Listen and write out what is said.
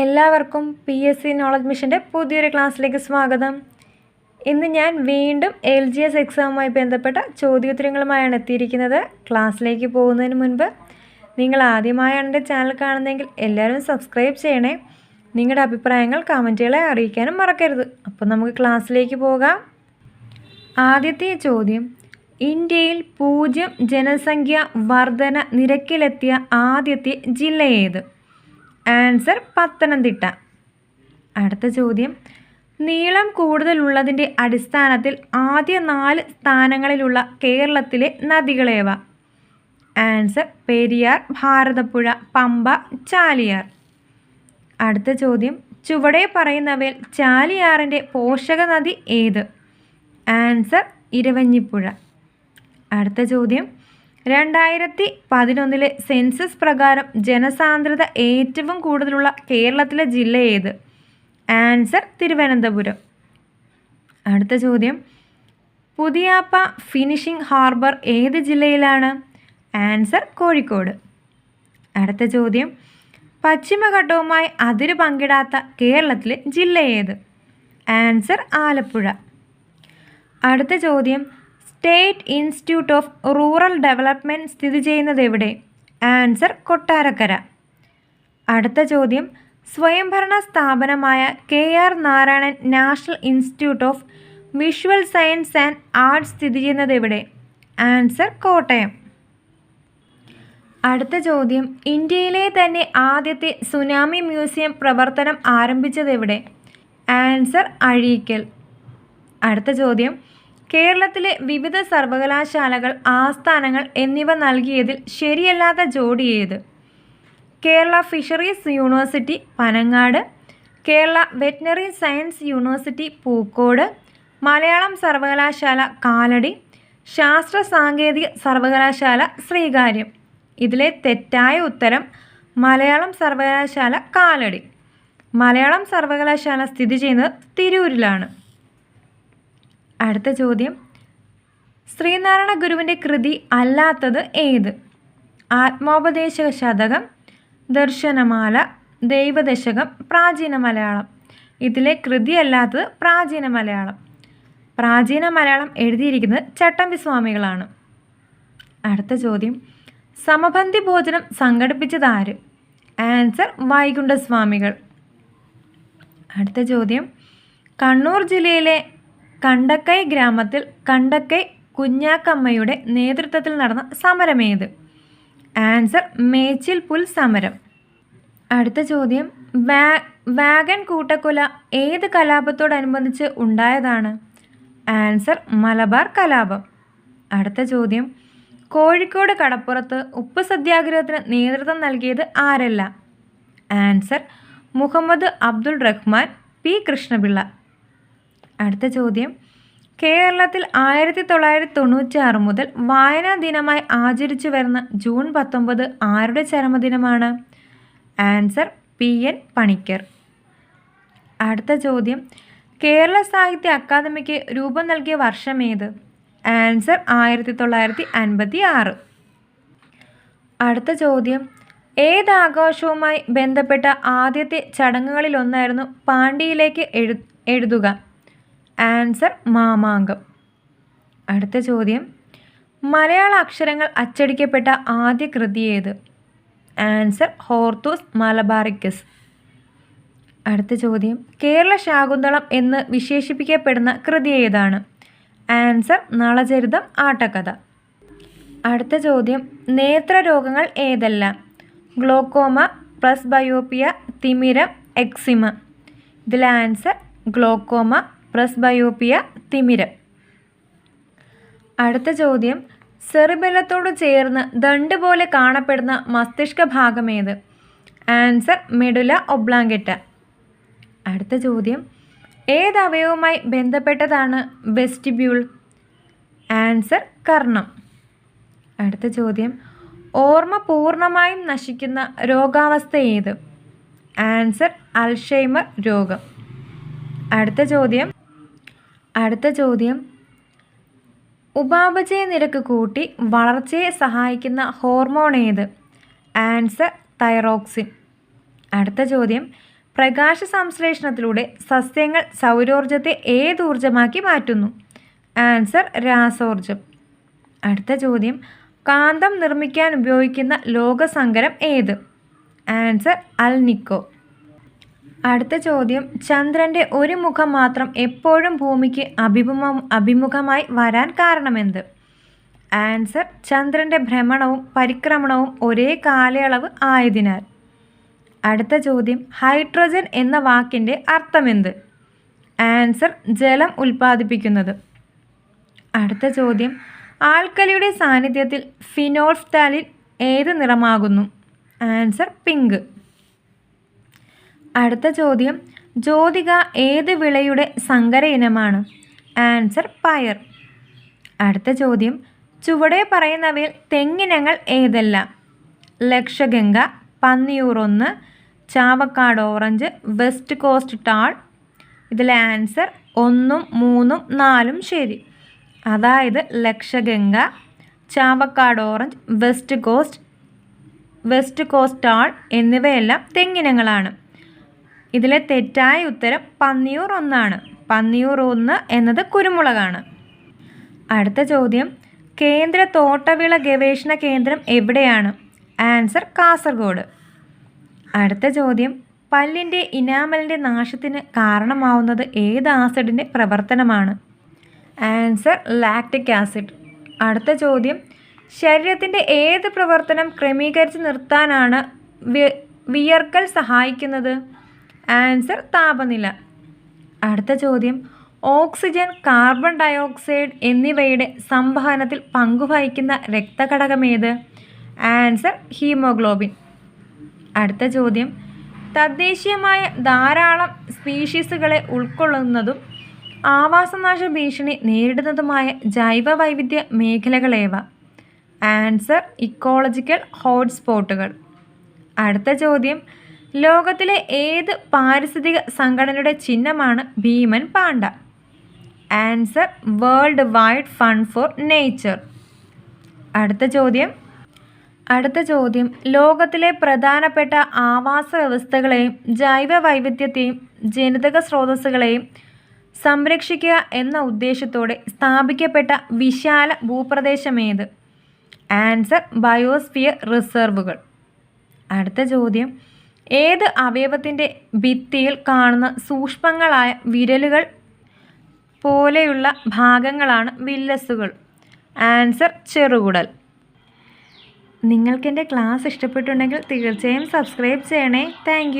എല്ലാവർക്കും P S C knowledge മിഷന്റെ പുതിയൊരു ക്ലാസ്സിലേക്ക് സ്വാഗതം. ഇന്ന് ഞാൻ വീണ്ടും എൽ ജി എസ് എക്സാമുമായി ബന്ധപ്പെട്ട ചോദ്യോത്തരങ്ങളുമായാണ് എത്തിയിരിക്കുന്നത്. ക്ലാസ്സിലേക്ക് പോകുന്നതിന് മുൻപ് നിങ്ങൾ ആദ്യമായാണ് എന്റെ ചാനൽ കാണുന്നതെങ്കിൽ എല്ലാവരും സബ്സ്ക്രൈബ് ചെയ്യണേ. നിങ്ങളുടെ അഭിപ്രായങ്ങൾ കമന്റുകളെ അറിയിക്കാനും മറക്കരുത്. അപ്പോൾ നമുക്ക് ക്ലാസ്സിലേക്ക് പോകാം. ആദ്യത്തെ ചോദ്യം. ഇന്ത്യയിൽ പൂജ്യം ജനസംഖ്യ വർധന നിരക്കിലെത്തിയ ആദ്യത്തെ ജില്ല ഏത്? ആൻസർ പത്തനംതിട്ട. അടുത്ത ചോദ്യം. നീളം കൂടുതലുള്ളതിന്റെ അടിസ്ഥാനത്തിൽ ആദ്യ നാല് സ്ഥാനങ്ങളിലുള്ള കേരളത്തിലെ നദികളേവ? ആൻസർ പെരിയാർ ഭാരതപ്പുഴ പമ്പ ചാലിയാർ. അടുത്ത ചോദ്യം. ചുവടെ പറയുന്നവയിൽ ചാലിയാറിന്റെ പോഷക നദി ഏത്? ആൻസർ ഇരവഞ്ഞിപ്പുഴ. അടുത്ത ചോദ്യം. രണ്ടായിരത്തി പതിനൊന്നിലെ സെൻസസ് പ്രകാരം ജനസാന്ദ്രത ഏറ്റവും കൂടുതലുള്ള കേരളത്തിലെ ജില്ല ഏത്? ആൻസർ തിരുവനന്തപുരം. അടുത്ത ചോദ്യം. പുതിയാപ്പ ഫിനിഷിംഗ് ഹാർബർ ഏത് ജില്ലയിലാണ്? ആൻസർ കോഴിക്കോട്. അടുത്ത ചോദ്യം. പശ്ചിമഘട്ടവുമായി അതിര് പങ്കിടാത്ത കേരളത്തിലെ ജില്ല ഏത്? ആൻസർ ആലപ്പുഴ. അടുത്ത ചോദ്യം. State institute of rural development സ്ഥിതി ചെയ്യുന്നത് എവിടെ? ആൻസർ കൊട്ടാരക്കര. അടുത്ത ചോദ്യം. സ്വയംഭരണ സ്ഥാപനമായ K R Narayanan national institute of visual science and arts സ്ഥിതി ചെയ്യുന്നത് എവിടെ? ആൻസർ കോട്ടയം. അടുത്ത ചോദ്യം. ഇന്ത്യയിലെ തന്നെ ആദ്യത്തെ സുനാമി മ്യൂസിയം പ്രവർത്തനം ആരംഭിച്ചത് എവിടെ? ആൻസർ അഴീക്കൽ. അടുത്ത ചോദ്യം. കേരളത്തിലെ വിവിധ സർവകലാശാലകൾ ആസ്ഥാനങ്ങൾ എന്നിവ നൽകിയതിൽ ശരിയല്ലാത്ത ജോഡി ഏത്? Kerala fisheries university Panangad. Kerala veterinary science university Pookode. Malayalam സർവകലാശാല കാലടി. ശാസ്ത്ര സാങ്കേതിക സർവകലാശാല ശ്രീകാര്യം. ഇതിലെ തെറ്റായ ഉത്തരം മലയാളം സർവകലാശാല കാലടി. മലയാളം സർവകലാശാല സ്ഥിതി ചെയ്യുന്നത് തിരൂരിലാണ്. അടുത്ത ചോദ്യം. ശ്രീനാരായണ ഗുരുവിന്റെ കൃതി അല്ലാത്തത് ഏത്? ആത്മോപദേശക ശതകം ദർശനമാല ദൈവദശകം പ്രാചീന മലയാളം. ഇതിലെ കൃതി അല്ലാത്തത് പ്രാചീന മലയാളം. പ്രാചീന മലയാളം എഴുതിയിരിക്കുന്നത് ചട്ടമ്പി സ്വാമികളാണ്. അടുത്ത ചോദ്യം. സമബന്ധി ഭോജനം സംഘടിപ്പിച്ചത് ആര്? ആൻസർ വൈകുണ്ഠസ്വാമികൾ. അടുത്ത ചോദ്യം. കണ്ണൂർ ജില്ലയിലെ കണ്ടക്കൈ ഗ്രാമത്തിൽ കണ്ടക്കൈ കുഞ്ഞാക്കമ്മയുടെ നേതൃത്വത്തിൽ നടന്ന സമരമേത്? ആൻസർ മേച്ചിൽ പുൽ സമരം. അടുത്ത ചോദ്യം വാ വാഗൻ കൂട്ടക്കൊല ഏത് കലാപത്തോടനുബന്ധിച്ച് ഉണ്ടായതാണ്? ആൻസർ മലബാർ കലാപം. അടുത്ത ചോദ്യം കോഴിക്കോട് കടപ്പുറത്ത് ഉപ്പ് സത്യാഗ്രഹത്തിന് നേതൃത്വം നൽകിയത് ആരല്ല? Answer Muhammad Abdul Rahman P. Krishnapillai. അടുത്ത ചോദ്യം. കേരളത്തിൽ ആയിരത്തി തൊള്ളായിരത്തി തൊണ്ണൂറ്റി ആറ് മുതൽ വായനാ ദിനമായി ആചരിച്ചു വരുന്ന ജൂൺ പത്തൊമ്പത് ആരുടെ ചരമദിനമാണ്? Answer P N Panicker. അടുത്ത ചോദ്യം. കേരള സാഹിത്യ അക്കാദമിക്ക് രൂപം നൽകിയ വർഷം ഏത്? ആൻസർ ആയിരത്തി തൊള്ളായിരത്തി അൻപത്തി ആറ് അടുത്ത ചോദ്യം. ഏത് ആഘോഷവുമായി ബന്ധപ്പെട്ട ആദ്യത്തെ ചടങ്ങുകളിലൊന്നായിരുന്നു പാണ്ഡിയിലേക്ക് എഴു എഴുതുക. ആൻസർ മാമാങ്കം. അടുത്ത ചോദ്യം. മലയാള അക്ഷരങ്ങൾ അച്ചടിക്കപ്പെട്ട ആദ്യ കൃതി ഏത്? Answer Hortus Malabaricus. അടുത്ത ചോദ്യം. കേരള ശാകുന്തളം എന്ന് വിശേഷിപ്പിക്കപ്പെടുന്ന കൃതി ഏതാണ്? ആൻസർ നളചരിതം ആട്ടക്കഥ. അടുത്ത ചോദ്യം. നേത്രരോഗങ്ങൾ ഏതെല്ലാം? ഗ്ലോക്കോമ പ്ലസ് ബയോപ്പിയ തിമിരം എക്സിമ. ഇതിലെ ആൻസർ ഗ്ലോക്കോമ പ്രസ് ബയോപ്പിയ തിമിരം. അടുത്ത ചോദ്യം. സെറിബലത്തോട് ചേർന്ന് ദണ്ട് പോലെ കാണപ്പെടുന്ന മസ്തിഷ്ക ഭാഗമേത്? Answer medulla ഒബ്ലാങ്കെറ്റ. അടുത്ത ചോദ്യം. ഏത് അവയവുമായി ബന്ധപ്പെട്ടതാണ് വെസ്റ്റിബ്യൂൾ? ആൻസർ കർണം. അടുത്ത ചോദ്യം. ഓർമ്മ പൂർണമായും നശിക്കുന്ന രോഗാവസ്ഥ ഏത്? ആൻസർ അൽഷൈമർ രോഗം. അടുത്ത ചോദ്യം. അടുത്ത ചോദ്യം. ഉപാപചയ നിരക്ക് കൂട്ടി വളർച്ചയെ സഹായിക്കുന്ന ഹോർമോൺ ഏത്? Answer thyroxine. അടുത്ത ചോദ്യം. പ്രകാശ സംശ്ലേഷണത്തിലൂടെ സസ്യങ്ങൾ സൗരോർജത്തെ ഏത് ഊർജമാക്കി മാറ്റുന്നു? ആൻസർ രാസോർജം. അടുത്ത ചോദ്യം. കാന്തം നിർമ്മിക്കാൻ ഉപയോഗിക്കുന്ന ലോകസങ്കരം ഏത്? Answer alnico. അടുത്ത ചോദ്യം. ചന്ദ്രന്റെ ഒരു മുഖം മാത്രം എപ്പോഴും ഭൂമിക്ക് അഭിമുഖ അഭിമുഖമായി വരാൻ കാരണമെന്ത്? ആൻസർ ചന്ദ്രന്റെ ഭ്രമണവും പരിക്രമണവും ഒരേ കാലയളവ് ആയതിനാൽ. അടുത്ത ചോദ്യം. ഹൈഡ്രജൻ എന്ന വാക്കിന്റെ അർത്ഥമെന്ത്? ആൻസർ ജലം ഉൽപ്പാദിപ്പിക്കുന്നത്. അടുത്ത ചോദ്യം. ആൽക്കലിയുടെ സാന്നിധ്യത്തിൽ ഫിനോൾഫ്താലിൻ ഏത് നിറമാകുന്നു? Answer pink. അടുത്ത ചോദ്യം. ജ്യോതിക ഏത് വിളയുടെ സങ്കര ഇനമാണ്? ആൻസർ പയർ. അടുത്ത ചോദ്യം. ചുവടെ പറയുന്നവയിൽ തെങ്ങിനങ്ങൾ ഏതെല്ലാം? ലക്ഷഗംഗ പന്നിയൂർ ഒന്ന് Chavakkad orange west coast tall. ഇതിലെ ആൻസർ ഒന്നും മൂന്നും നാലും ശരി. അതായത് Lakshaganga Chavakkad orange west coast west coast tall എന്നിവയെല്ലാം തെങ്ങിനങ്ങളാണ്. ഇതിലെ തെറ്റായ ഉത്തരം പന്നിയൂർ ഒന്നാണ്. പന്നിയൂർ ഒന്ന് എന്നത് കുരുമുളകാണ്. അടുത്ത ചോദ്യം കേന്ദ്ര തോട്ടവിള ഗവേഷണ കേന്ദ്രം എവിടെയാണ്? ആൻസർ കാസർഗോഡ്. അടുത്ത ചോദ്യം പല്ലിന്റെ ഇനാമലിന്റെ നാശത്തിന് കാരണമാവുന്നത് ഏത് ആസിഡിന്റെ പ്രവർത്തനമാണ്? Answer lactic acid. അടുത്ത ചോദ്യം ശരീരത്തിന്റെ ഏത് പ്രവർത്തനം ക്രമീകരിച്ച് നിർത്താനാണ് വിയർക്കൽ സഹായിക്കുന്നത്? ആൻസർ താപനില. അടുത്ത ചോദ്യം. ഓക്സിജൻ കാർബൺ ഡയോക്സൈഡ് എന്നിവയുടെ സംവഹനത്തിൽ പങ്കുവഹിക്കുന്ന രക്തഘടകമേത്? Answer haemoglobin. അടുത്ത ചോദ്യം. തദ്ദേശീയമായ ധാരാളം സ്പീഷീസുകളെ ഉൾക്കൊള്ളുന്നതും ആവാസനാശ ഭീഷണി നേരിടുന്നതുമായ ജൈവ വൈവിധ്യ മേഖലകളേവ? Answer ecological ഹോട്ട്സ്പോട്ടുകൾ. അടുത്ത ചോദ്യം. ലോകത്തിലെ ഏത് പാരിസ്ഥിതിക സംഘടനയുടെ ചിഹ്നമാണ് ഭീമൻ panda answer World Wide Fund for Nature. അടുത്ത ചോദ്യം. അടുത്ത ചോദ്യം. ലോകത്തിലെ പ്രധാനപ്പെട്ട ആവാസ വ്യവസ്ഥകളെയും ജൈവ വൈവിധ്യത്തെയും ജനിതക സ്രോതസ്സുകളെയും സംരക്ഷിക്കുക എന്ന ഉദ്ദേശത്തോടെ സ്ഥാപിക്കപ്പെട്ട വിശാല ഭൂപ്രദേശമേത്? Answer biosphere റിസർവുകൾ. അടുത്ത ചോദ്യം. ഏത് അവയവത്തിന്റെ ഭിത്തിയിൽ കാണുന്ന സൂക്ഷ്മങ്ങളായ വിരലുകൾ പോലെയുള്ള ഭാഗങ്ങളാണ് വില്ലസുകൾ? ആൻസർ ചെറുകുടൽ. നിങ്ങൾക്കെന്റെ ക്ലാസ് ഇഷ്ടപ്പെട്ടുണ്ടെങ്കിൽ തീർച്ചയായും സബ്സ്ക്രൈബ് ചെയ്യണേ. താങ്ക്